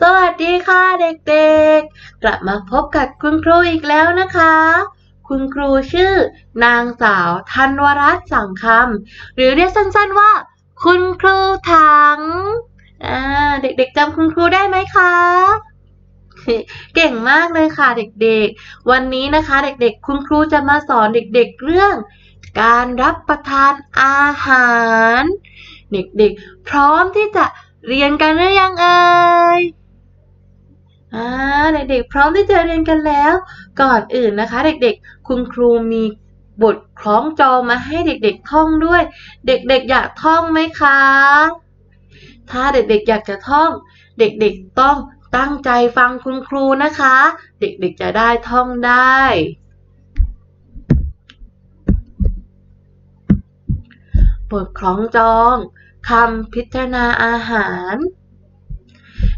สวัสดีค่ะเด็กๆ กลับมาพบกับคุณครูอีกแล้วนะคะ คุณครูชื่อ นางสาวธันวรัตน์สังคำหรือเรียกสั้นๆว่า คุณครูถังอ่าเด็กๆจำคุณครูได้ไหมคะ เก่งมากเลยค่ะเด็กๆ วันนี้นะคะเด็กๆ คุณครูจะมาสอนเด็กๆเรื่อง การรับประทานอาหาร เด็กๆ พร้อมที่จะเรียนกันหรือยังเอ่ย อ่าเด็กๆ พร้อมที่จะเรียนกันแล้ว ก่อนอื่นนะคะ เด็กๆ คุณครูมีบทคล้องจองมาให้เด็กๆท่องด้วย เด็กๆ อยากท่องไหมคะ ถ้าเด็กๆ อยากจะท่อง เด็กๆ ต้องตั้งใจฟังคุณครูนะคะ เด็กๆ จะได้ท่องได้ บทคล้องจองคำพิจารณาอาหาร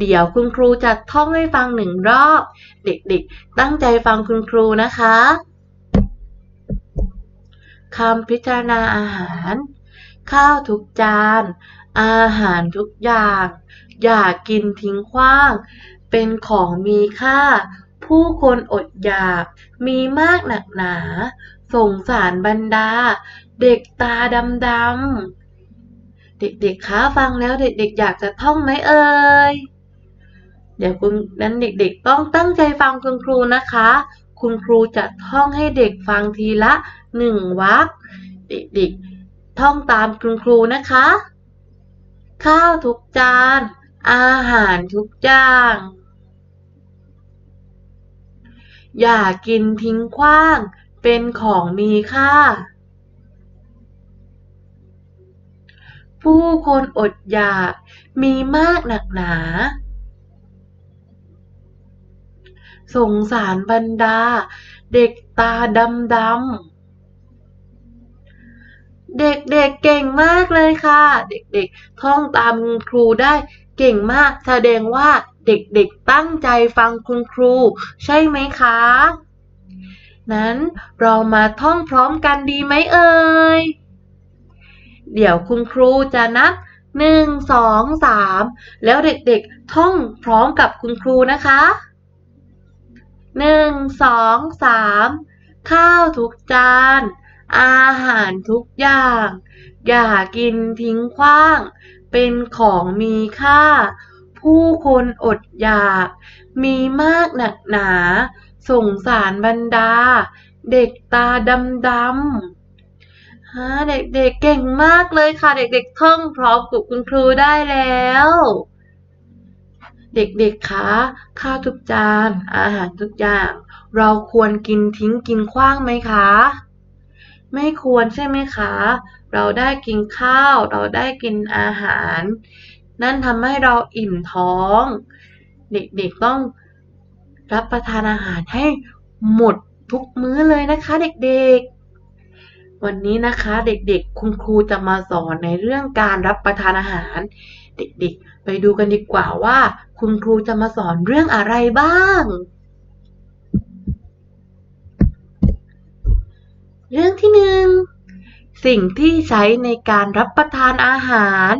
เดี๋ยวคุณครูจะท่องให้ฟังหนึ่งรอบ เด็กๆ ตั้งใจฟังคุณครูนะคะคำพิจารณาอาหาร ข้าวทุกจาน อาหารทุกอย่าง อย่ากินทิ้งขว้าง เป็นของมีค่า ผู้คนอดอยาก มีมากหนักหนาสงสารบรรดา เด็กตาดำๆเด็กๆคะฟังแล้วเด็กๆอยากจะท่องไหมเอ่ย เดี๋ยวคุณนั้นเด็กๆ ต้องตั้งใจฟังคุณครูนะคะ คุณครูจะท่องให้เด็กฟังทีละหนึ่งวรรคเด็กๆ ท่องตามคุณครูนะคะ ข้าวทุกจาน อาหารทุกอย่าง อย่ากินทิ้งขว้าง เป็นของมีค่าผู้คนอดอยากมีมากหนักหนา สงสารบรรดา เด็กตาดำดำเด็กๆเเก่งมากเลยค่ะ เด็กๆ ท่องตามคุณครูได้เก่งมากแสดงว่าเด็กๆตั้งใจฟังคุณครู ใช่ไหมคะ นั้นเรามาท่องพร้อมกันดีไหมเอ่ย เดี๋ยวคุณครูจะนับหนึ่งสองสามแล้วเด็กๆท่องพร้อมกับคุณครูนะคะ หนึ่งสองสามข้าวทุกจาน อาหารทุกอย่าง อย่ากินทิ้งขว้าง เป็นของมีค่า ผู้คนอดอยาก มีมากหนักหนาสงสารบรรดา เด็กตาดำๆฮะเด็กๆเก่งมากเลยค่ะ เด็กๆท่องพร้อมกับคุณครูได้แล้ว เด็กๆคะข้าวทุกจาน อาหารทุกอย่าง เราควรกินทิ้งกินขว้างไหมคะ ไม่ควรใช่ไหมคะ เราได้กินข้าว เราได้กินอาหาร นั่นทำให้เราอิ่มท้อง เด็กๆต้องรับประทานอาหารให้หมดทุกมื้อเลยนะคะเด็กๆวันนี้นะคะเด็กๆ คุณครูจะมาสอนในเรื่องการรับประทานอาหาร เด็กๆ ไปดูกันดีกว่าว่า คุณครูจะมาสอนเรื่องอะไรบ้าง เรื่องที่หนึ่งสิ่งที่ใช้ในการรับประทานอาหาร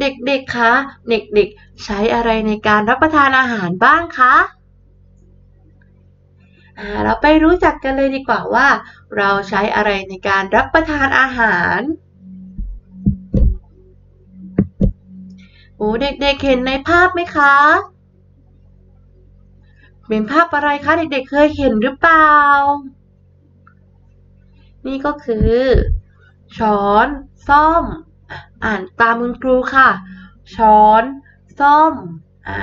เด็กๆ คะ เด็กๆ ใช้อะไรในการรับประทานอาหารบ้างคะเราไปรู้จักกันเลยดีกว่าว่า เราใช้อะไรในการรับประทานอาหาร โอ้เด็กๆเห็นในภาพไหมคะ เป็นภาพอะไรคะ เด็กๆเคยเห็นหรือเปล่า นี่ก็คือ ช้อนส้อม อ่านตามคุณครูค่ะ ช้อนส้อมอ่า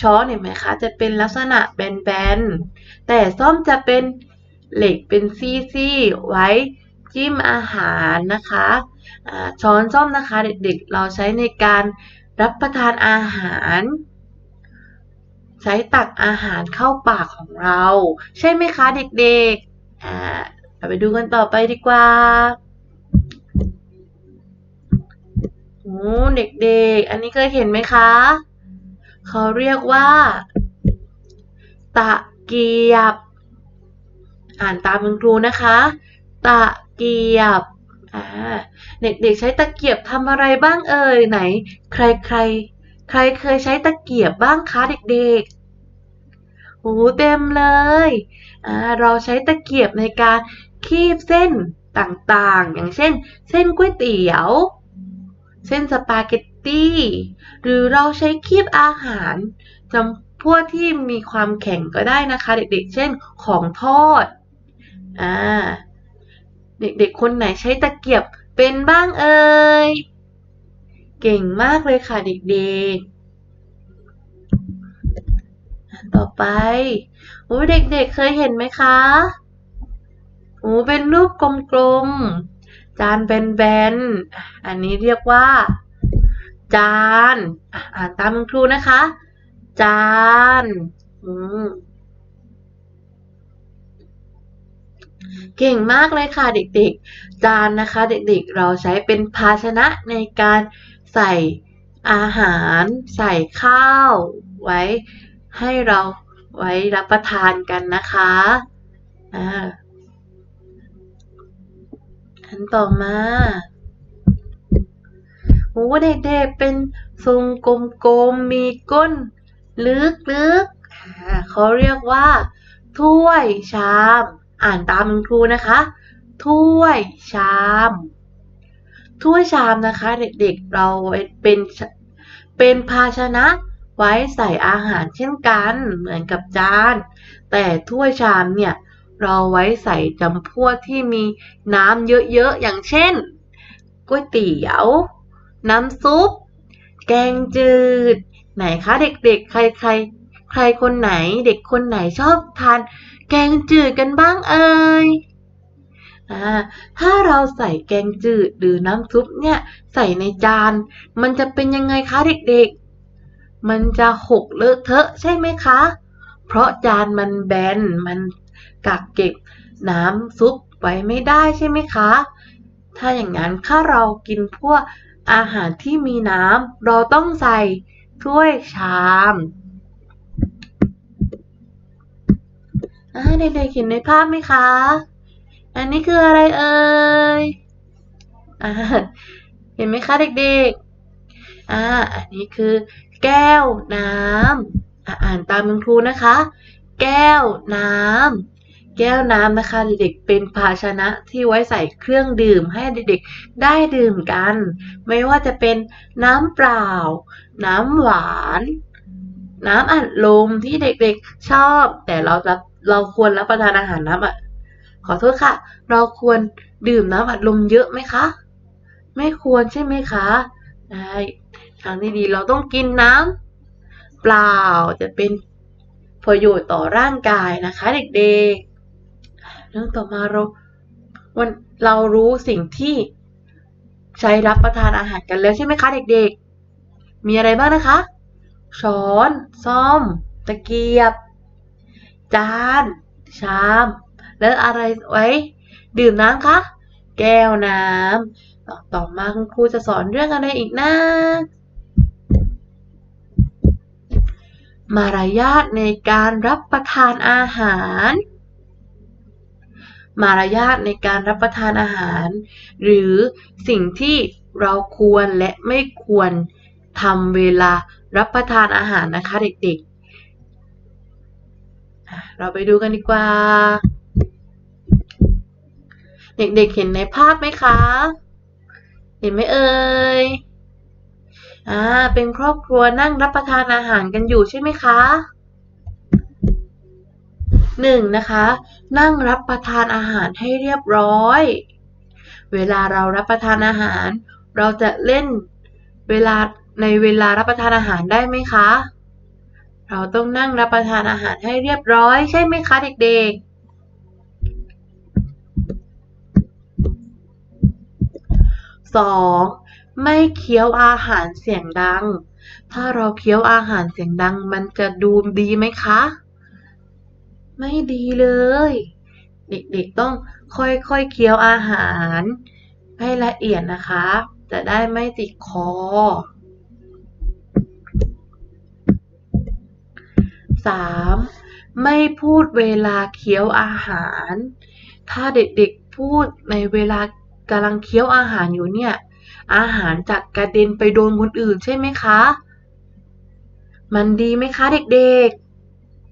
ช้อนเห็นไหมคะ จะเป็นลักษณะแบนๆ แต่ส้อมจะเป็นเหล็กเป็นซี่ๆไว้จิ้มอาหารนะคะอ่าช้อนส้อมนะคะ เด็กๆ เราใช้ในการ รับประทานอาหาร ใช้ตักอาหารเข้าปากของเรา ใช่ไหมคะเด็กๆอ่าเราไปดูกันต่อไปดีกว่าโอ้เด็กๆ อันนี้เคยเห็นไหมคะ เขาเรียกว่า ตะเกียบ อ่านตามคุณครูนะคะ ตะเกียบ อ่า เด็กๆใช้ตะเกียบทำอะไรบ้างเอ่ยไหน ใครใครใครเคยใช้ตะเกียบบ้างคะเด็กๆโอ้เต็มเลยอ่าเราใช้ตะเกียบในการคีบเส้นต่างๆ อย่างเช่น เส้นก๋วยเตี๋ยว เส้นสปาเกตตี้ หรือเราใช้คีบอาหารจำพวกที่มีความแข็งก็ได้นะคะ เด็กๆ เช่นของทอด อ่า เด็กๆ คนไหนใช้ตะเกียบเป็นบ้างเอ่ย เก่งมากเลยค่ะเด็กๆ ต่อไปโอ้เด็กๆ เคยเห็นไหมคะโอ้เป็นรูปกลมๆ จานแบนๆ อันนี้เรียกว่า จาน อ่านตามคุณครูนะคะ จาน อืม เก่งมากเลยค่ะเด็กๆ จานนะคะเด็กๆ เราใช้เป็นภาชนะในการใส่อาหาร ใส่ข้าว ไว้ให้เราไว้รับประทานกันนะคะอ่าอันต่อมาโอ้เด็กๆเป็นทรงกลมๆ มีก้น ลึกๆเขาเรียกว่า ถ้วยชาม อ่านตามคุณครูนะคะ ถ้วยชาม ถ้วยชามนะคะ เด็กๆเราเป็นเป็นภาชนะไว้ใส่อาหารเช่นกันเหมือนกับจาน แต่ถ้วยชามเนี่ยเราไว้ใส่จำพวกที่มีน้ำเยอะๆ อย่างเช่นก๋วยเตี๋ยว น้ำซุป แกงจืด ไหนคะเด็กๆ ใครใคร ใครคนไหนเด็กคนไหนชอบทานแกงจืดกันบ้างเอ่ยถ้าเราใส่แกงจืดหรือน้ำซุปเนี่ยใส่ในจาน มันจะเป็นยังไงคะเด็กๆ มันจะหกเลอะเทอะใช่ไหมคะ เพราะจานมันแบนมันกักเก็บน้ำซุปไว้ไม่ได้ใช่ไหมคะ ถ้าอย่างนั้นถ้าเรากินพวกอาหารที่มีน้ำเราต้องใส่ถ้วยชาม เด็กๆเห็นในภาพไหมคะ อันนี้คืออะไรเอ่ยเห็นไหมคะเด็กๆ อ่า อันนี้คือแก้วน้ำอ่านตามคุณครูนะคะ แก้วน้ำแก้วน้ำนะคะเด็กๆ เป็นภาชนะที่ไว้ใส่เครื่องดื่มให้เด็กๆ ได้ดื่มกัน ไม่ว่าจะเป็นน้ำเปล่า น้ำหวาน น้ำอัดลมที่เด็กๆ ชอบ แต่เราจะ เราควรรับประทานอาหารน้ำอะขอโทษค่ะ เราควรดื่มน้ำอัดลมเยอะไหมคะ ไม่ควรใช่ไหมคะได้ทางที่ดีเราต้องกินน้ำเปล่าจะเป็นประโยชน์ต่อร่างกายนะคะ เด็กๆ เรื่องต่อมาเราวันเรารู้สิ่งที่ใช้รับประทานอาหารกันแล้วใช่ไหมคะเด็กๆ มีอะไรบ้างนะคะ ช้อนซ่อม ตะเกียบ จาน ชาม แล้วอะไรไว้ ดื่มน้ำคะ แก้วน้ำ ต่อมาคุณครูจะสอนเรื่องอะไรอีกนะ มารยาทในการรับประทานอาหาร มารยาทในการรับประทานอาหาร หรือสิ่งที่เราควรและไม่ควรทำเวลารับประทานอาหารนะคะเด็กๆ เราไปดูกันดีกว่า เด็กๆเห็นในภาพไหมคะ เห็นไหมเอ่ยอ่าเป็นครอบครัวนั่งรับประทานอาหารกันอยู่ใช่ไหมคะหนึ่งนะคะ นั่งรับประทานอาหารให้เรียบร้อย เวลาเรารับประทานอาหาร เราจะเล่นเวลาในเวลารับประทานอาหารได้ไหมคะ เราต้องนั่งรับประทานอาหารให้เรียบร้อยใช่ไหมคะเด็กๆสองไม่เคี้ยวอาหารเสียงดัง ถ้าเราเคี้ยวอาหารเสียงดังมันจะดูดีไหมคะ ไม่ดีเลย เด็กๆต้องค่อยๆเคี้ยวอาหาร ให้ละเอียดนะคะ จะได้ไม่ติดคอ 3. ไม่พูดเวลาเคี้ยวอาหาร ถ้าเด็กๆพูดในเวลากำลังเคี้ยวอาหารอยู่เนี่ย อาหารจะกระเด็นไปโดนคนอื่นใช่ไหมคะ มันดีไหมคะเด็ก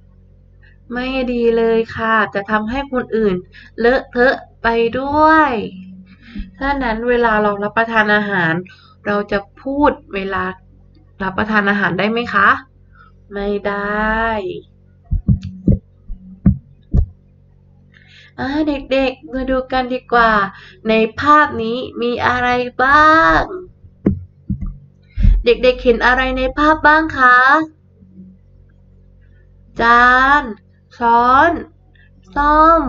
ๆ ไม่ดีเลยค่ะ จะทำให้คนอื่นเลอะเทอะไปด้วยถ้านั้นเวลาเรารับประทานอาหาร เราจะพูดเวลารับประทานอาหารได้ไหมคะ ไม่ได้อ่าเด็กๆ มาดูกันดีกว่า ในภาพนี้มีอะไรบ้าง เด็กๆ เห็นอะไรในภาพบ้างคะ จาน ช้อนซ่อม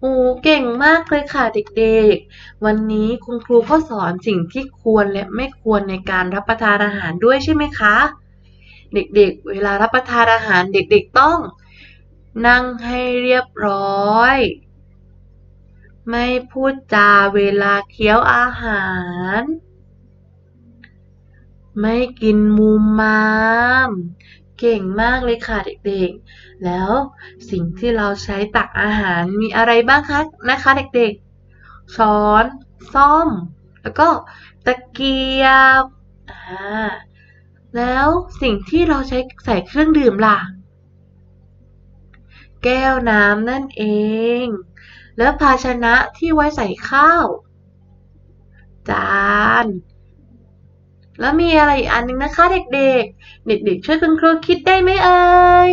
โอ้เก่งมากเลยค่ะเด็กๆ วันนี้คุณครูก็สอนสิ่งที่ควรและไม่ควรในการรับประทานอาหารด้วยใช่ไหมคะ เด็กๆ เวลารับประทานอาหารเด็กๆต้อง นั่งให้เรียบร้อย ไม่พูดจาเวลาเคี้ยวอาหาร ไม่กินมุมมามเก่งมากเลยค่ะเด็กๆ แล้วสิ่งที่เราใช้ตักอาหารมีอะไรบ้างคะนะคะเด็กๆ ช้อน ซ่อม แล้วก็ตะเกียบ อ่า แล้วสิ่งที่เราใช้ใส่เครื่องดื่มล่ะ แก้วน้ำนั่นเอง แล้วภาชนะที่ไว้ใส่ข้าว จาน แล้วมีอะไรอีกอันหนึงนะคะเด็กๆ เด็กๆ ช่วยคุณครูคิดได้ไหมเอ่ย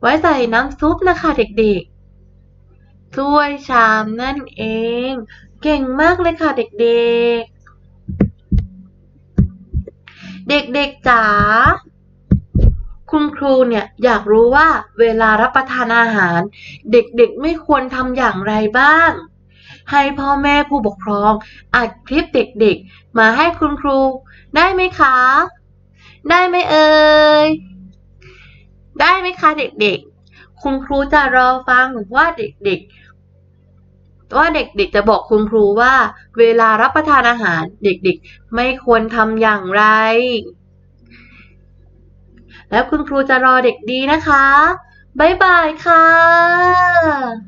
ไว้ใส่น้ำซุปนะคะเด็กๆ ถ้วยชามนั่นเอง เก่งมากเลยค่ะเด็กๆ เด็กๆจ๋าคุณครูเนี่ยอยากรู้ว่าเวลารับประทานอาหาร เด็กๆไม่ควรทำอย่างไรบ้าง ให้พ่อแม่ผู้ปกครองอัดคลิปเด็กๆ มาให้คุณครู ได้ไหมคะ ได้ไหมเอ่ยได้ไหมคะเด็กๆ คุณครูจะรอฟังว่าเด็กๆ ว่าเด็กๆจะบอกคุณครูว่า เวลารับประทานอาหารเด็กๆ ไม่ควรทำอย่างไร แล้วคุณครูจะรอเด็กดีนะคะ บ๊ายบายค่ะ